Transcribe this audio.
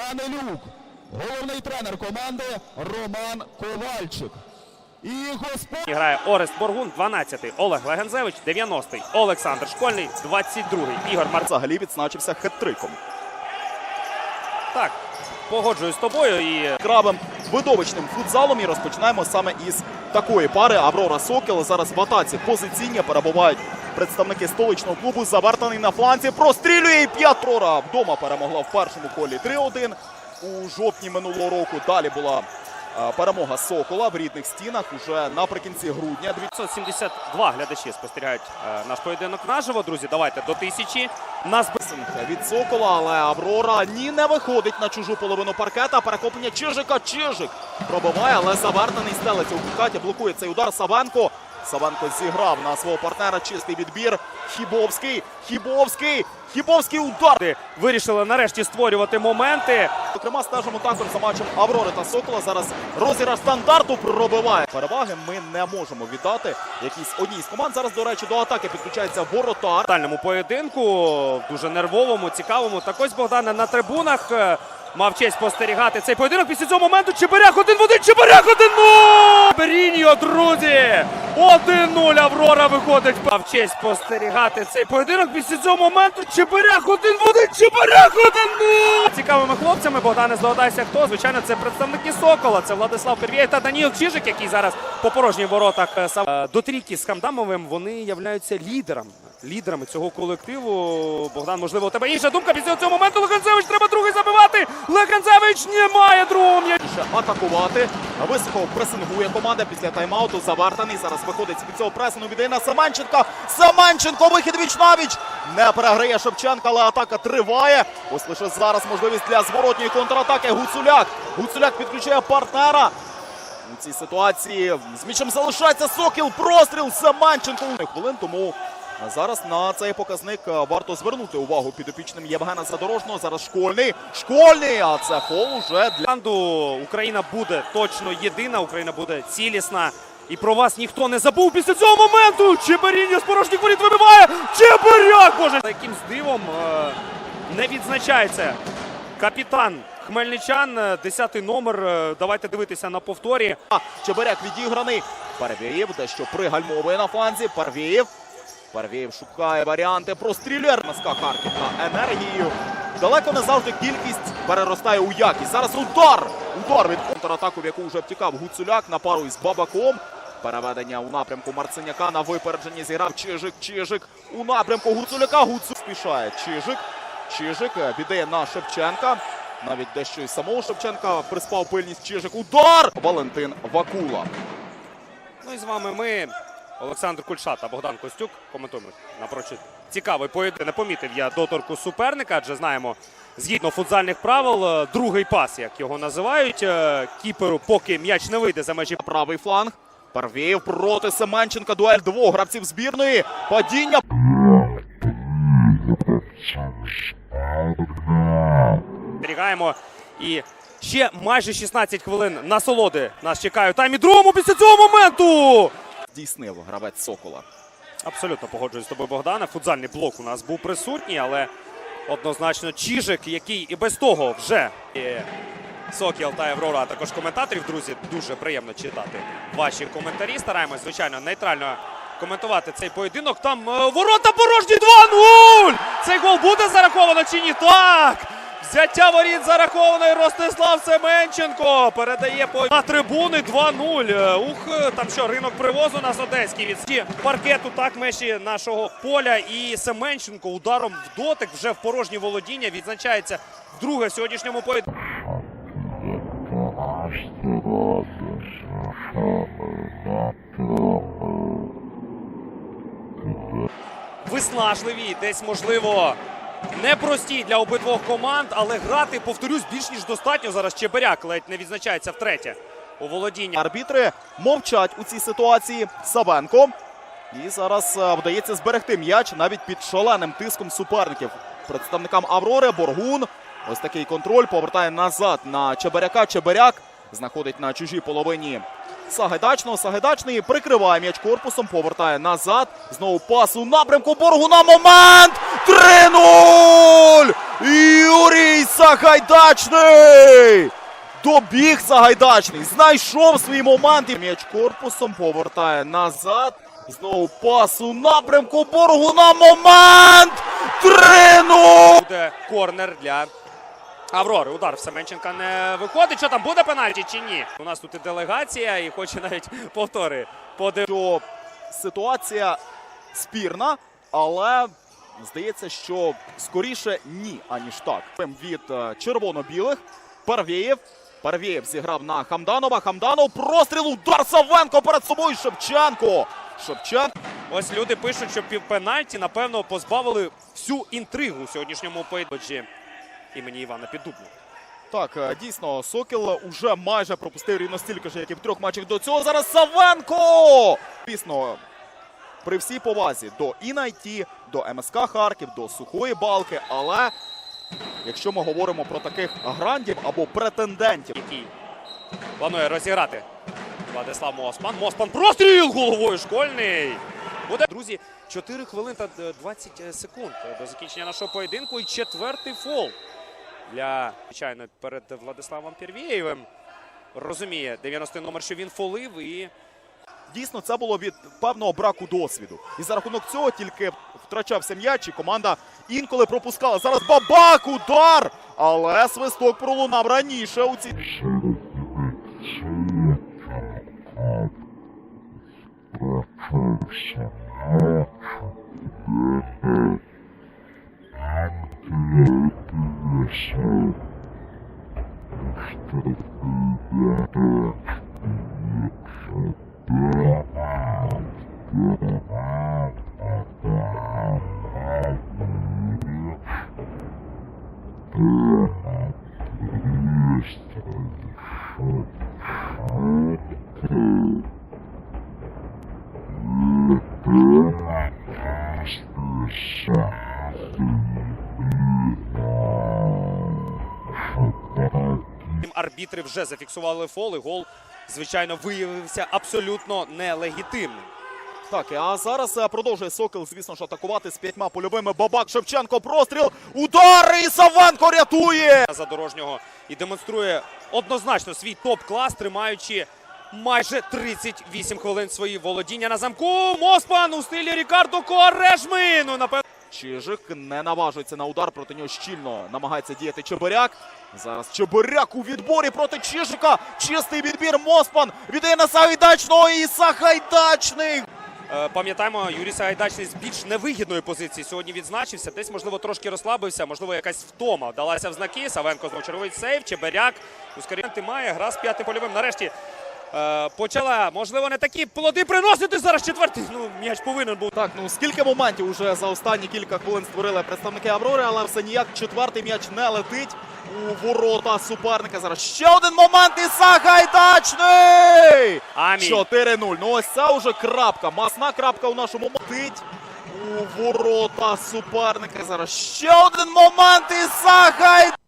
Данилюк. Головний тренер команди Роман Ковальчик. І господар. Грає Орест Боргун, 12-й. Олег Легензевич, 90-й. Олександр Школьний, 22-й. Ігор Марцак. Взагалі відзначився хет-триком. Так, погоджуюсь з тобою. І Яскравим видовищним футзалом і розпочинаємо саме із такої пари. Аврора Сокіл зараз в атаці позиційні перебувають представники столичного клубу. Завертаний на фланзі. Прострілює і П'ятрора вдома перемогла в першому колі 3-1 у жовтні минулого року. Далі була е, перемога Сокола в рідних стінах уже наприкінці грудня. 572 глядачі спостерігають е, наш поєдинок наживо. Друзі, давайте до тисячі. Нас від Сокола, але Аврора ні не виходить на чужу половину паркета. Перехоплення Чижика. Чижик пробиває, але завертаний стелиться у підкаті. Блокує цей удар Савенко. Савенко зіграв на свого партнера чистий відбір. Хібовський. Хібовський. Хібовський удар. Ти вирішили нарешті створювати моменти. Зокрема, стежимо також за матчем Аврори та Сокола. Зараз розіграш стандарту пробиває. Переваги ми не можемо віддати. Якійсь одній з команд. Зараз, до речі, до атаки підключається воротар. тотальному поєдинку, дуже нервовому, цікавому. Так ось Богдане на трибунах е, мав честь спостерігати цей поєдинок. Після цього моменту Чебиряк один в один, Чебиряк 1-0! Беріньо, друзі! 1-0 Аврора виходить. Мав честь спостерігати цей поєдинок. Після цього моменту Чебиряк один в один, Чебиряк 1-0! Цікавими хлопцями, Богдане, здогадайся хто. Звичайно, це представники Сокола, це Владислав Первєй та Даніл Чижик, який зараз по порожніх воротах е, сам- Е, до трійки з Хамдамовим. Вони являються лідерами. Лідерами цього колективу. Богдан, можливо, у тебе інша думка після цього моменту. Легенцевич треба другий забивати. Легенцевич не має другого м'яча. Атакувати. Високо пресингує команда після тайм-ауту. Завертаний. Зараз виходить з під цього пресингу. Віддає на Саманченка. Саманченко вихід віч навіч. Не переграє Шевченка, але атака триває. Ось лише зараз можливість для зворотньої контратаки. Гуцуляк. Гуцуляк підключає партнера. У цій ситуації з м'ячем залишається Сокіл. Простріл Саманченко. Хвилин тому зараз на цей показник е, варто звернути увагу підопічним Євгена Задорожного. Зараз школьний. Школьний, а це фол уже для. Україна буде точно єдина, Україна буде цілісна. І про вас ніхто не забув після цього моменту. Чеберіння з порожніх воріт вибиває. Чебиряк! Боже, якимсь дивом е, не відзначається капітан Хмельничан, е, 10 номер. Е, Давайте дивитися на повторі. А, Чебиряк відіграний. Парвєєв дещо пригальмовує на фланзі. Парвєєв. Парвєєв шукає варіанти. Прострілює. Маска Харківна енергією. Далеко не завжди кількість переростає у якість. Зараз удар. Удар від контратаку, в яку вже втікав Гуцуляк на пару із Бабаком. Переведення у напрямку Марциняка на випередженні зіграв Чижик. Чижик у напрямку Гуцуляка. Гуцу спішає Чижик. Чижик е, віддає на Шевченка. Навіть дещо і самого Шевченка приспав пильність Чижик. Удар! Валентин Вакула. Ну і з вами ми, Олександр Кульша та Богдан Костюк. Коментуємо напрочуд. Цікавий поєдинок. Не помітив я доторку суперника, адже знаємо, згідно футзальних правил, е, другий пас, як його називають, е, кіперу, поки м'яч не вийде за межі Правий фланг. Парвєєв проти Семенченка. Дуель двох гравців збірної. Падіння. Зберігаємо. І ще майже 16 хвилин насолоди нас чекають. Тайм і другому після цього моменту. Здійснив гравець Сокола. Абсолютно погоджуюсь з тобою, Богдане. Футзальний блок у нас був присутній, але однозначно Чижик, який і без того вже Сокіл та Аврора, а також коментаторів. Друзі, дуже приємно читати ваші коментарі. Стараємось, звичайно, нейтрально коментувати цей поєдинок. Там е, ворота порожні 2-0! Цей гол буде зараховано чи ні? Так! Взяття воріт зараховано Ростислав Семенченко передає по на трибуни 2-0. Е, Ух, там що, ринок привозу нас одеський від паркету, так межі нашого поля. І Семенченко ударом в дотик вже в порожнє володіння відзначається вдруге в сьогоднішньому поєдинку. Виснажливі, десь можливо. Непрості для обидвох команд, але грати, повторюсь, більш ніж достатньо. Зараз Чебиряк ледь не відзначається втретє у володінні. Арбітри мовчать у цій ситуації. Савенко. І зараз е, вдається зберегти м'яч навіть під шаленим тиском суперників. Представникам Аврори Боргун. Ось такий контроль повертає назад на Чебиряка. Чебиряк знаходить на чужій половині Сагайдачного. Сагайдачний прикриває м'яч корпусом, повертає назад. Знову пас у напрямку Боргуна. Момент! 3-0! Юрій Сагайдачний! Добіг Сагайдачний, знайшов свій момент. і М'яч корпусом повертає назад. Знову пас у напрямку боргу на момент. 3-0! Буде корнер для Аврори. Удар в Семенченка не виходить. Що там буде пенальті чи ні? У нас тут і делегація, і хоче навіть повтори. Подив... що ситуація спірна, але здається, що скоріше ні, аніж так. Від е, червоно-білих Парвєєв. Парвєєв зіграв на Хамданова. Хамданов простріл, удар Савенко перед собою. Шевченко. Шевченко. Ось люди пишуть, що пів пенальті, напевно, позбавили всю інтригу сьогоднішньому поєдинку імені Івана Піддубного. Так, е, дійсно, Сокіл уже майже пропустив рівно стільки ж, як і в трьох матчах до цього. Зараз Савенко! Звісно, при всій повазі до Інайті, до МСК Харків, до Сухої Балки, але якщо ми говоримо про таких грандів або претендентів, який планує розіграти Владислав Моспан. Моспан простріл головою школьний. Буде, друзі, 4 хвилин та е, 20 секунд до закінчення нашого поєдинку. І четвертий фол для, звичайно, перед Владиславом Пірвєєвим. Розуміє 90 номер, що він фолив і дійсно це було від певного браку досвіду. І за рахунок цього тільки втрачався м'яч, і команда інколи пропускала. Зараз бабак, удар! Але свисток пролунав раніше у цій. Арбітри вже зафіксували фол. І гол, звичайно, виявився абсолютно нелегітимним. Так, а зараз е, продовжує Сокіл, звісно ж, атакувати з п'ятьма польовими. Бабак Шевченко, простріл, удар і Савенко рятує! задорожнього і демонструє однозначно свій топ-клас, тримаючи майже 38 хвилин свої володіння на замку. Моспан у стилі Рікардо Коарешми. Ну, напевно. Чижик не наважується на удар, проти нього щільно намагається діяти Чебиряк. Зараз Чебиряк у відборі проти Чижика. Чистий відбір Моспан віддає на Сагайдачного і Сагайдачний. Е, Пам'ятаємо, Юрій Сагайдачний з більш невигідної позиції сьогодні відзначився. Десь, можливо, трошки розслабився, можливо, якась втома вдалася в знаки. Савенко знову черговий сейв. Чеберяк. Ускорінти має. Гра з п'ятим польовим. Нарешті е, почала, можливо, не такі плоди приносити зараз четвертий. Ну, м'яч повинен був. Так, ну скільки моментів уже за останні кілька хвилин створили представники Аврори, але все ніяк четвертий м'яч не летить у ворота суперника. Зараз ще один момент і Сагайдачний! Амінь. 4-0. Ну ось це вже крапка. Масна крапка у нашому мотить. У ворота суперника. Зараз ще один момент і Сагайдачний!